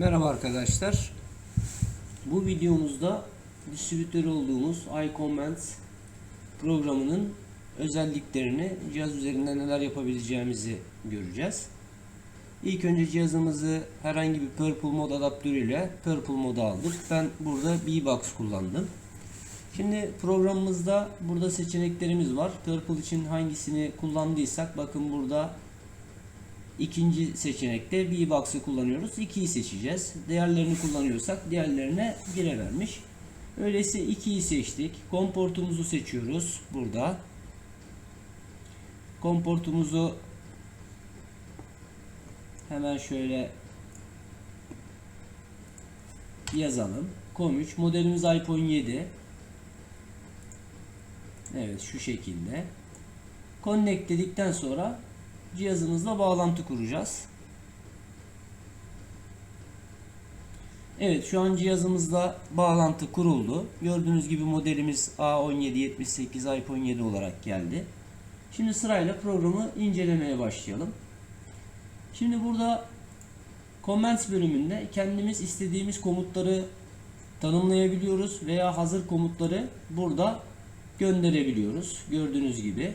Merhaba arkadaşlar. Bu videomuzda distribütör olduğumuz iComments programının özelliklerini, cihaz üzerinde neler yapabileceğimizi göreceğiz. İlk önce cihazımızı herhangi bir Purple mod adaptörüyle Purple moda aldık. Ben burada B-Box kullandım. Şimdi programımızda burada seçeneklerimiz var. Purple için hangisini kullandıysak bakın burada İkinci seçenekte bir box'ı kullanıyoruz. 2'yi seçeceğiz. Diğerlerini kullanıyorsak diğerlerine 1'e vermiş. Öyleyse 2'yi seçtik. Komportumuzu seçiyoruz burada. Komportumuzu hemen şöyle yazalım. COM3 modelimiz iPhone 7. Evet şu şekilde. Connect dedikten sonra cihazımızla bağlantı kuracağız. Evet şu an cihazımızla bağlantı kuruldu. Gördüğünüz gibi modelimiz A1778 iPhone 7 olarak geldi. Şimdi sırayla programı incelemeye başlayalım. Şimdi burada Comments bölümünde kendimiz istediğimiz komutları tanımlayabiliyoruz veya hazır komutları burada gönderebiliyoruz. Gördüğünüz gibi.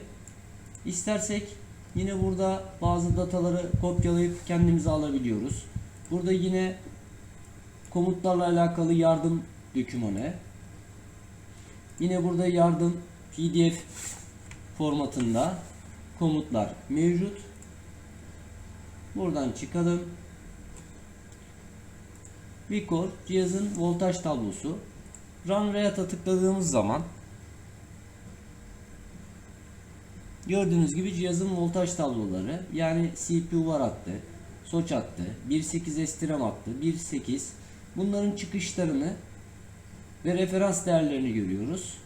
İstersek Yine burada bazı dataları kopyalayıp kendimize alabiliyoruz. Burada yine komutlarla alakalı yardım dokümanı. Yine burada yardım PDF formatında komutlar mevcut. Buradan çıkalım. Record cihazın voltaj tablosu. Run Reat'a tıkladığımız zaman Gördüğünüz gibi cihazın voltaj tabloları yani CPU var hattı, soç hattı, 1.8 STRAM hattı, 1.8 bunların çıkışlarını ve referans değerlerini görüyoruz.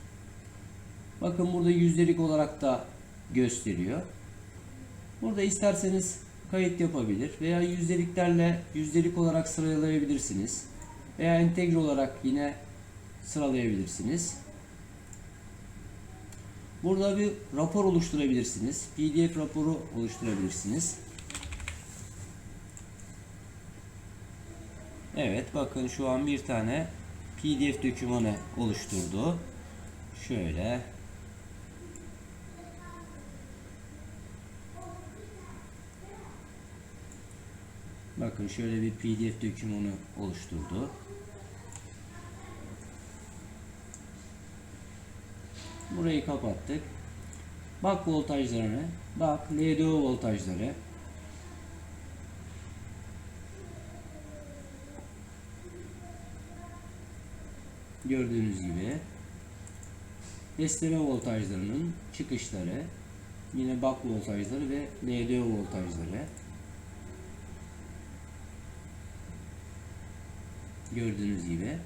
Bakın burada yüzdelik olarak da gösteriyor. Burada isterseniz kayıt yapabilir veya yüzdeliklerle yüzdelik olarak sıralayabilirsiniz. Veya entegre olarak yine sıralayabilirsiniz. Burada bir rapor oluşturabilirsiniz. PDF raporu oluşturabilirsiniz. Evet bakın şu an bir tane PDF dokümanı oluşturdu. Şöyle Bakın şöyle bir PDF dokümanı oluşturdu. Burayı kapattık. Bak voltajlarını. Bak LDO voltajları. Gördüğünüz gibi besleme voltajlarının çıkışları yine bak voltajları ve LDO voltajları gördüğünüz gibi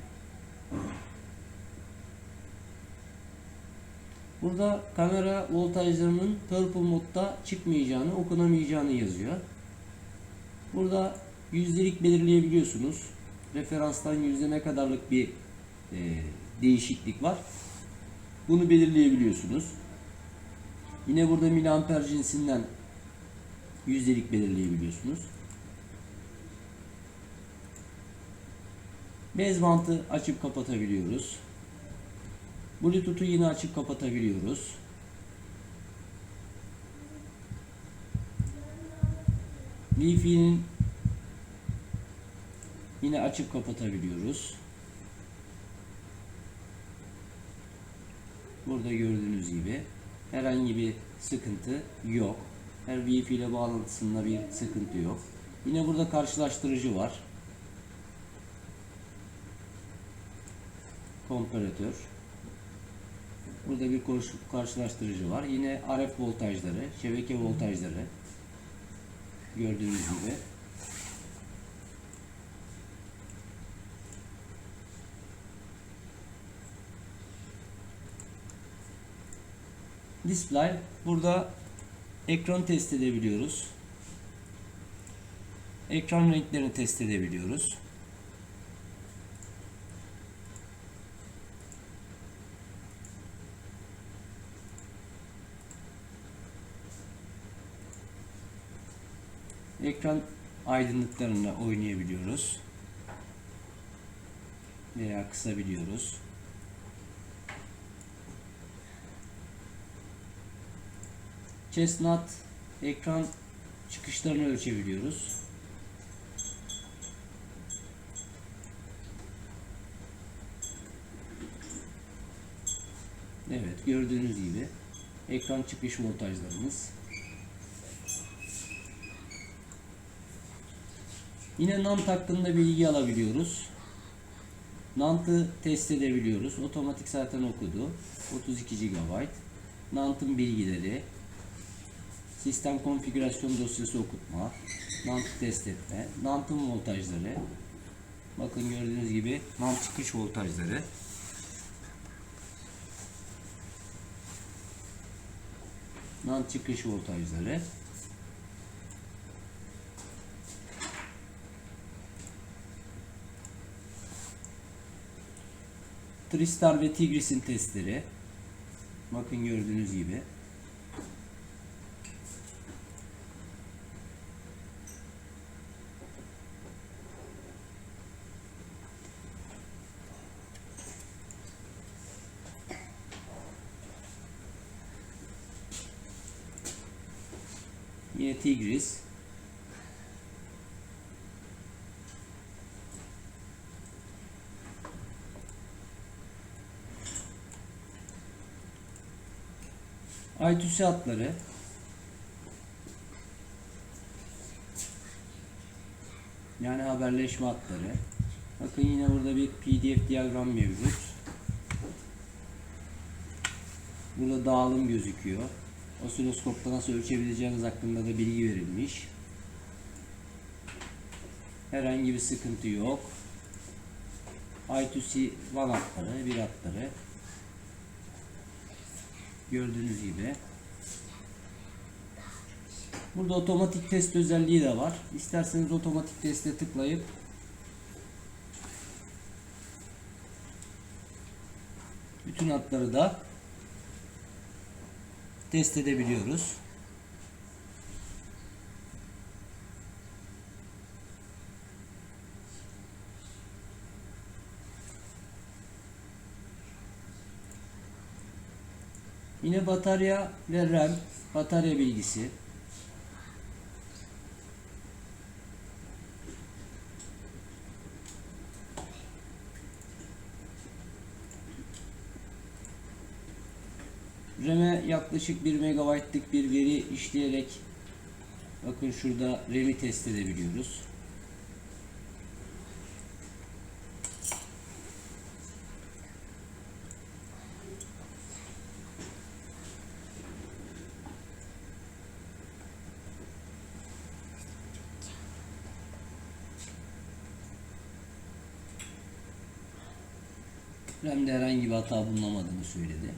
Burada kamera voltajlarının purple modda çıkmayacağını, okunamayacağını yazıyor. Burada yüzdelik belirleyebiliyorsunuz. Referanstan yüzde ne kadarlık bir e, değişiklik var. Bunu belirleyebiliyorsunuz. Yine burada miliamper cinsinden yüzdelik belirleyebiliyorsunuz. Bez bantı açıp kapatabiliyoruz. Bluetooth'u yine açıp kapatabiliyoruz. Wi-Fi'nin yine açıp kapatabiliyoruz. Burada gördüğünüz gibi herhangi bir sıkıntı yok. Her Wi-Fi ile bağlantısında bir sıkıntı yok. Yine burada karşılaştırıcı var. Komparatör. Burada bir karşılaştırıcı var. Yine RF voltajları, şebeke voltajları gördüğünüz gibi. Display burada ekran test edebiliyoruz. Ekran renklerini test edebiliyoruz. Ekran aydınlıklarında oynayabiliyoruz. veya kısabiliyoruz. Chestnut ekran çıkışlarını ölçebiliyoruz. Evet gördüğünüz gibi ekran çıkış voltajlarımız. Yine NAND hakkında bilgi alabiliyoruz. NAND'ı test edebiliyoruz. Otomatik zaten okudu. 32 GB. NAND'ın bilgileri. Sistem konfigürasyon dosyası okutma. NAND test etme. NAND'ın voltajları. Bakın gördüğünüz gibi NAND çıkış voltajları. NAND çıkış voltajları. Tristar ve Tigris'in testleri. Bakın gördüğünüz gibi. Yine Tigris. Aytüsü hatları. Yani haberleşme hatları. Bakın yine burada bir PDF diyagram mevcut. Burada dağılım gözüküyor. Osiloskopta nasıl ölçebileceğiniz hakkında da bilgi verilmiş. Herhangi bir sıkıntı yok. I2C van hatları, bir hatları. Gördüğünüz gibi. Burada otomatik test özelliği de var. İsterseniz otomatik teste tıklayıp bütün hatları da test edebiliyoruz. Yine batarya ve RAM, batarya bilgisi. RAM'e yaklaşık 1 MB'lık bir veri işleyerek bakın şurada RAM'i test edebiliyoruz. RAM'de herhangi bir hata bulunamadığını söyledi.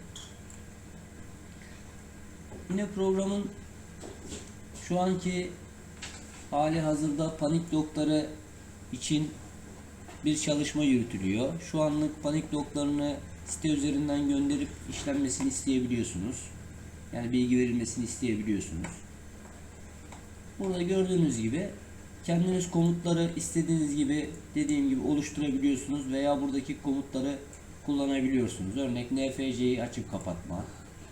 Yine programın şu anki hali hazırda panik logları için bir çalışma yürütülüyor. Şu anlık panik loglarını site üzerinden gönderip işlenmesini isteyebiliyorsunuz. Yani bilgi verilmesini isteyebiliyorsunuz. Burada gördüğünüz gibi kendiniz komutları istediğiniz gibi dediğim gibi oluşturabiliyorsunuz veya buradaki komutları kullanabiliyorsunuz. Örnek nfc'yi açıp kapatma.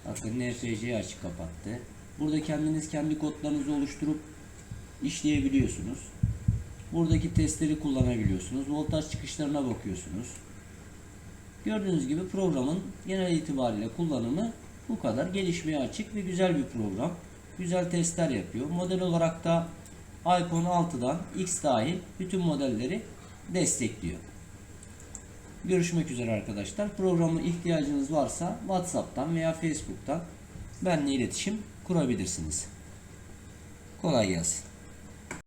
Bakın nfc'yi açıp kapattı. Burada kendiniz kendi kodlarınızı oluşturup işleyebiliyorsunuz. Buradaki testleri kullanabiliyorsunuz. Voltaj çıkışlarına bakıyorsunuz. Gördüğünüz gibi programın genel itibariyle kullanımı bu kadar. Gelişmeye açık ve güzel bir program. Güzel testler yapıyor. Model olarak da iPhone 6'dan X dahil bütün modelleri destekliyor. Görüşmek üzere arkadaşlar. Programı ihtiyacınız varsa WhatsApp'tan veya Facebook'tan benimle iletişim kurabilirsiniz. Kolay gelsin.